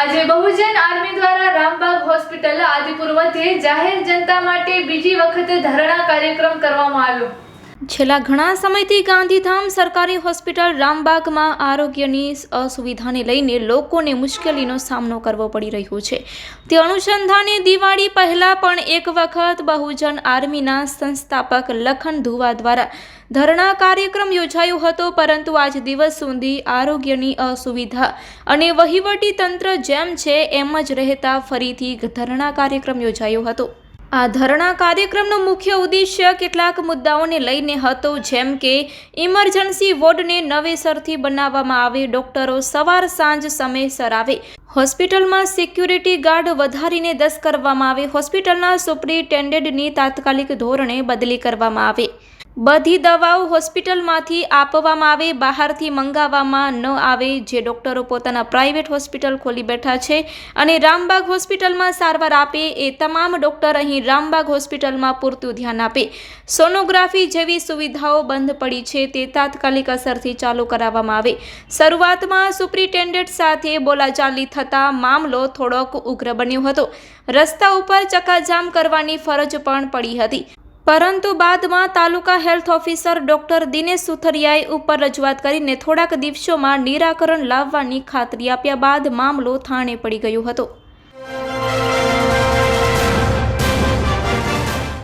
આજે બહુજન આર્મી દ્વારા રામબાગ હોસ્પિટલ આદિપુર મધ્યે જાહેર જનતા માટે બીજી વખત ધરણા કાર્યક્રમ કરવામાં આવ્યો. છેલ્લા ઘણા સમયથી ગાંધીધામ સરકારી હોસ્પિટલ રામબાગમાં આરોગ્યની અસુવિધાને લઈને લોકોને મુશ્કેલીનો સામનો કરવો પડી રહ્યો છે. તે અનુસંધાને દિવાળી પહેલાં પણ એક વખત બહુજન આર્મીના સંસ્થાપક લખન ધુવા દ્વારા ધરણા કાર્યક્રમ યોજાયો હતો, પરંતુ આજ દિવસ સુધી આરોગ્યની અસુવિધા અને વહીવટી તંત્ર જેમ છે એમ જ રહેતા ફરીથી ધરણા કાર્યક્રમ યોજાયો હતો. આ ધરણા કાર્યક્રમનો મુખ્ય ઉદ્દેશ્ય કેટલાક મુદ્દાઓને લઈને હતો, જેમ કે ઇમરજન્સી વોર્ડને નવેસરથી બનાવવામાં આવે, ડોક્ટરો સવાર સાંજ સમયસર આવે હોસ્પિટલમાં સિક્યુરિટી ગાર્ડ વધારીને દસ કરવામાં આવે, હોસ્પિટલના સુપ્રિન્ટેન્ડન્ટની તાત્કાલિક ધોરણે બદલી કરવામાં આવે. બધી દવાઓ હોસ્પિટલમાંથી આપવામાં આવે, બહારથી મંગાવવામાં ન આવે, જે ડૉક્ટરો પોતાના પ્રાઇવેટ હોસ્પિટલ ખોલી બેઠા છે અને રામબાગ હોસ્પિટલમાં સારવાર આપે એ તમામ ડૉક્ટર અહીં રામબાગ હોસ્પિટલમાં પૂરતું ધ્યાન આપે. સોનોગ્રાફી જેવી સુવિધાઓ બંધ પડી છે, તે તાત્કાલિક અસરથી ચાલુ કરાવવામાં આવે. શરૂઆતમાં સુપ્રિન્ટેન્ડન્ટ સાથે બોલાચાલી થતાં મામલો થોડોક ઉગ્ર બન્યો હતો. રસ્તા ઉપર ચકાજામ કરવાની ફરજ પણ પડી હતી. પરંતુ બાદમાં taluka health officer doctor Dinesh સુથરિયાએ ઉપર રજૂઆત કરીને થોડાક દિવસોમાં નિરાકરણ લાવવાની ખાતરી આપ્યા બાદ મામલો થાણે પડી ગયો હતો.